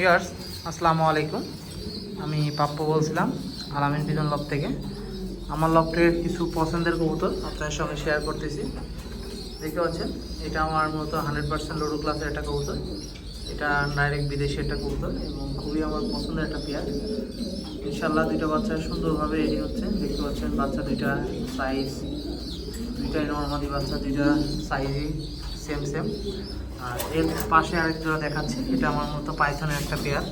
Viewers, আসসালামু আলাইকুম। আমি পাপ্পু বলছিলাম, আলামিন পিজন লব থেকে। আমার লবটের কিছু পছন্দের কবুতর আপনার সঙ্গে শেয়ার করতেছি। দেখতে পাচ্ছেন, এটা আমার মতো হান্ড্রেড পার্সেন্ট লোডো ক্লাসের একটা কবুতর। এটা ডাইরেক্ট বিদেশি একটা কবুতর এবং খুবই আমার পছন্দের একটা পেয়ার ইনশাল্লাহ দুইটা বাচ্চা সুন্দরভাবে রেডি হচ্ছে। দেখতে পাচ্ছেন, বাচ্চা দুইটা সাইজ দুইটাই নর্মালি বাচ্চা, দুইটা সাইজই সেম সেম আর এর পাশে আরেক জোড়া দেখাচ্ছি, এটা আমার মতো পাইথনের একটা পেয়ার।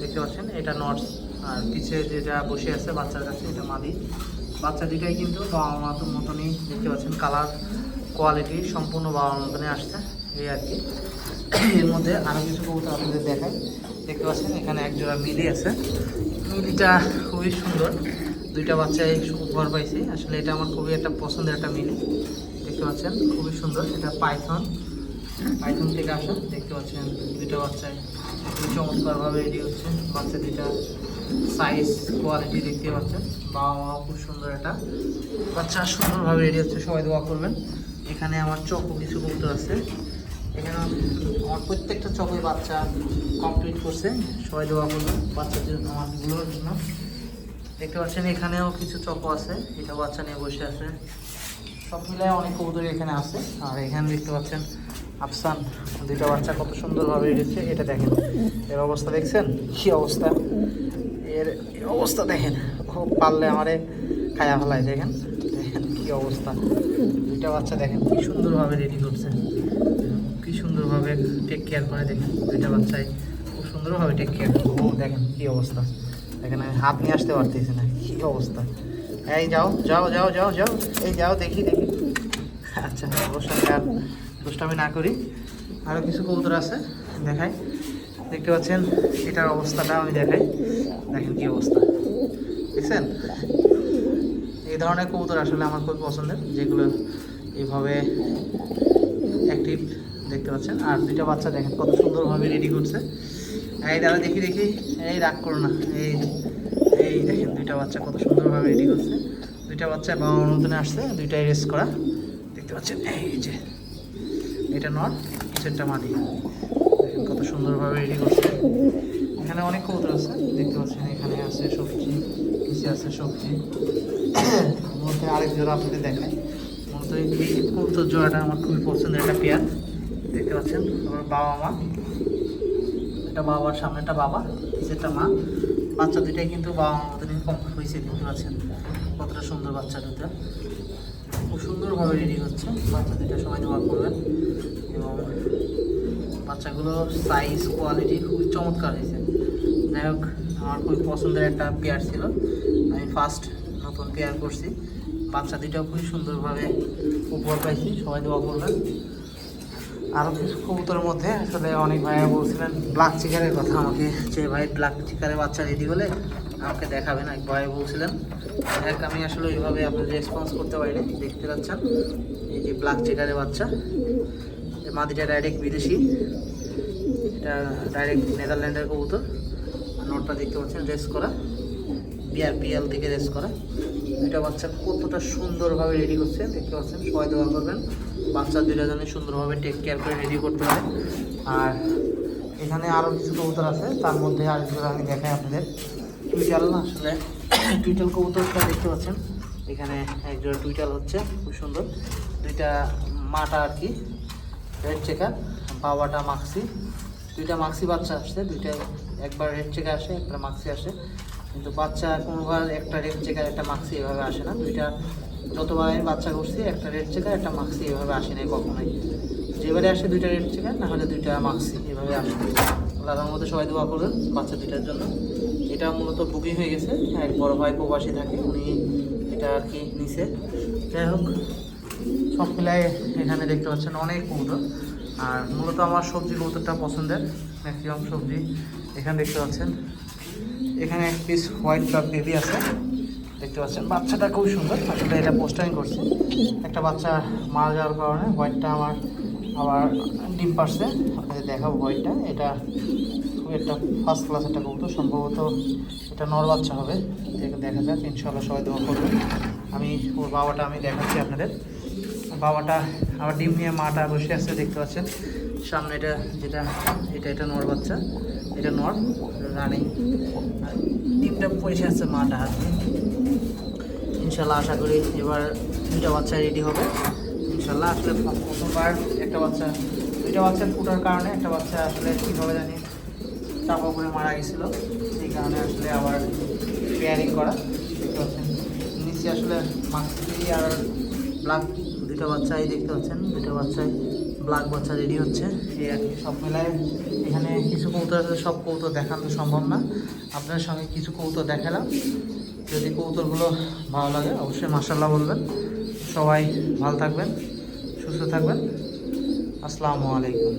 দেখতে পাচ্ছেন, এটা নটস। আর পিছে যেটা বসে আছে বাচ্চার কাছে, এটা মাদি। বাচ্চা দুইটাই কিন্তু বাবা মা তো মতনই, দেখতে পাচ্ছেন, কালার, কোয়ালিটি সম্পূর্ণ বাবা মতনই আসছে, এই আর কি। এর মধ্যে আরও কিছু কবুতর আপনাদের দেখাই। দেখতে পাচ্ছেন, এখানে এক জোড়া মিলি আছে। মিলিটা খুবই সুন্দর। দুইটা বাচ্চাই উপহার পাইছি। আসলে এটা আমার খুবই একটা পছন্দের একটা মিলি। দেখতে পাচ্ছেন, খুবই সুন্দর। এটা পাইথন। পাইথন থেকে আসা, দেখতে পাচ্ছেন দুইটা বাচ্চায় চমৎকারভাবে রেডি হচ্ছে। বাচ্চা দুইটা সাইজ কোয়ালিটি দেখতে পাচ্ছেন। বাবা মা খুব সুন্দর একটা বাচ্চা সুন্দরভাবে রেডি হচ্ছে। সবাই দোয়া করবেন। এখানে আমার চকো কিছু কবুতর আছে। এখানে আমার প্রত্যেকটা চকই বাচ্চা কমপ্লিট করছে। সবাই দোয়া করবেন বাচ্চাদের আমারগুলোর জন্য। দেখতে পাচ্ছেন এখানেও কিছু চকো আছে। এটা বাচ্চা নিয়ে বসে আছে। সব মিলায় অনেক কবুতর এখানে আছে। আর এখানে দেখতে পাচ্ছেন আফসান, দুইটা বাচ্চা কত সুন্দরভাবে রেখেছে এটা দেখেন। এর অবস্থা দেখছেন? কি অবস্থা? এর অবস্থা দেখেন। খুব পারলে আমারে খায়া ফেলায়, দেখেন। দেখেন কি অবস্থা। দুইটা বাচ্চা দেখেন, কি সুন্দরভাবে রেডি করছে। কি সুন্দরভাবে টেক কেয়ার করে, দেখেন। দুইটা বাচ্চাই খুব সুন্দরভাবে টেক কেয়ার ও দেখেন কি অবস্থা। দেখেন, আমি হাত নিয়ে আসতে পারতেছি না, কি অবস্থা। এই যাও যাও যাও যাও যাও। এই যাও, দেখি দেখি। আচ্ছা অবশ্যই আর দুষ্টামি না করি। আরও কিছু কবুতর আছে, দেখাই। দেখতে পাচ্ছেন, এটার অবস্থাটা আমি দেখাই। দেখেন কি অবস্থা। দেখছেন? এই ধরনের কবুতর আসলে আমার খুব পছন্দের, যেগুলো এইভাবে অ্যাক্টিভ দেখতে পাচ্ছেন। আর দুইটা বাচ্চা দেখেন, কত সুন্দরভাবে রেডি করছে। এই দাদা, দেখি দেখি। এই রাগ করো না। এই এই দেখেন, দুইটা বাচ্চা কত সুন্দরভাবে রেডি করছে। দুইটা বাচ্চা বাবা নতুন আসছে, দুইটাই রেস করা। দেখতে পাচ্ছেন, এই যে। এটা নট সেটটা মাটি দেখেন কত সুন্দরভাবে রেডি করছে। এখানে অনেক কবুতর আছে, দেখতে পাচ্ছেন, এখানে আছে সবজি কিছু আছে সবজি। মধ্যে আরেক জোড়া আপনাদের দেখায় মূলত এই কবুতর জোড়াটা আমার খুবই পছন্দের একটা পেয়ার। দেখতে পাচ্ছেন, আমার বাবা মা। এটা বাবার সামনেটা বাবা সেটা মা। বাচ্চা দুইটাই কিন্তু বাবা মা মতনই কম হয়েছে, দেখতে পাচ্ছেন। কতটা সুন্দর বাচ্চা দুটো খুব সুন্দরভাবে রেডি হচ্ছে। বাচ্চা দুটো সময় দোয়া করবেন। এবং বাচ্চাগুলোর সাইজ কোয়ালিটি খুবই চমৎকার হয়েছে। যাই হোক, আমার খুবই পছন্দের একটা পেয়ার ছিল। আমি ফার্স্ট নতুন পেয়ার করছি। বাচ্চা দুটাও খুবই সুন্দরভাবে উপহার পাইছি। সবাই দোয়া করবেন। আরও কিছু কবুতরের মধ্যে। আসলে অনেক ভাইয়া বলছিলেন ব্ল্যাক চিকারের কথা আমাকে, যে ভাই ব্ল্যাক চিকারের বাচ্চা রেডি হলে আমাকে দেখাবেন এক ভাই বলছিলেন। এক আমি আসলে ওইভাবে আপনি রেসপন্স করতে পারিনি, দেখতে পাচ্ছেন। এই যে ব্ল্যাক চিকারের বাচ্চা মাদিটা ডাইরেক্ট বিদেশি। এটা ডাইরেক্ট নেদারল্যান্ডের কবুতর। নোটটা দেখতে পাচ্ছেন, রেস করা। বিআর বিএল থেকে রেস করা। দুইটা বাচ্চা কতটা সুন্দরভাবে রেডি করছে, দেখতে পাচ্ছেন, সবাই দোয়া করবেন। বাচ্চা দুইটা জন্য সুন্দরভাবে টেক কেয়ার করে রেডি করতে হবে আর এখানে আরও কিছু কবুতর আছে, তার মধ্যে আর আরেকগুলো আমি দেখাই আপনাদের। টুইটাল না আসলে, টুইটাল কবুতরটা দেখতে পাচ্ছেন। এখানে একজোড়া টুইটাল হচ্ছে, খুব সুন্দর। দুইটা মাটা আর কি রেড চেকার বাবাটা মাক্সি। দুইটা মাক্সি বাচ্চা আসছে, দুইটা একবার রেড চেকার আসে একটা মাক্সি আসে। কিন্তু বাচ্চা কোনোবার একটা রেড চেকার একটা মাক্সি এভাবে আসে না। দুইটা যতবার আমি বাচ্চা করছি, একটা রেড চেকার একটা মাক্সি এভাবে আসে নাই কখনোই। যেবারে আসে দুইটা রেড চেকার না হলে দুইটা মাক্সি এভাবে আসে আল্লাহর মধ্যে সবাই দোয়া করবেন বাচ্চা দুইটার জন্য। এটা মূলত বুকিং হয়ে গেছে এক বড় ভাই প্রবাসী থাকে, উনি এটা আর কি নিছে। যাই হোক, সব মিলাই এখানে দেখতে পাচ্ছেন অনেক কবুতর আর মূলত আমার সবজি কবুতরটা পছন্দের ম্যাক্সিমাম সবজি। এখানে দেখতে পাচ্ছেন, এখানে এক পিস হোয়াইট কাপ বেবি আছে। দেখতে পাচ্ছেন। বাচ্চাটা খুব সুন্দর। আসলে এটা পোস্টারিং করছে। একটা বাচ্চা মারা যাওয়ার কারণে হোয়াইটটা আমার আবার ডিম পারছে আপনাদের দেখাবো হোয়াইটটা। এটা খুব একটা ফার্স্ট ক্লাস একটা কবুতর। সম্ভবত এটা নর বাচ্চা হবে। দেখে যাক। ইনশাল্লাহ সবাই দোয়া করবেন। আমি, ওর বাবাটা আমি দেখাচ্ছি আপনাদের। বাবাটা আবার ডিম নিয়ে মাটা বসে আছে, দেখতে পাচ্ছেন। সামনে এটা যেটা, এটা এটা নর বাচ্চা। এটা নর, রানিং। ডিমটা পয়সা আছে মাটা হাতে। ইনশাল্লাহ আশা করি এবার দুইটা বাচ্চা রেডি হবে। ইনশাল্লাহ আসলে প্রথমবার একটা বাচ্চা দুইটা বাচ্চা ফুটার কারণে একটা বাচ্চা আসলে কীভাবে জানি চাপা করে মারা গেছিল। সেই কারণে আসলে আবার পেয়ারিং করা। দেখতে নিচে আসলে মাস্কি আর ব্লাক দুইটা বাচ্চাই দেখতে পাচ্ছেন। দুইটা বাচ্চাই ব্লাক বাচ্চা রেডি হচ্ছে। এই আর কি, সব মেলায় এখানে কিছু কৌতুক আসলে সব কৌতুক দেখানো সম্ভব না। আপনার সঙ্গে কিছু কৌতুক দেখালাম। যদি কৌতুলগুলো ভালো লাগে অবশ্যই মাসাল্লাহ বলবেন। সবাই ভালো থাকবেন সুস্থ থাকবেন। আসসালামু আলাইকুম।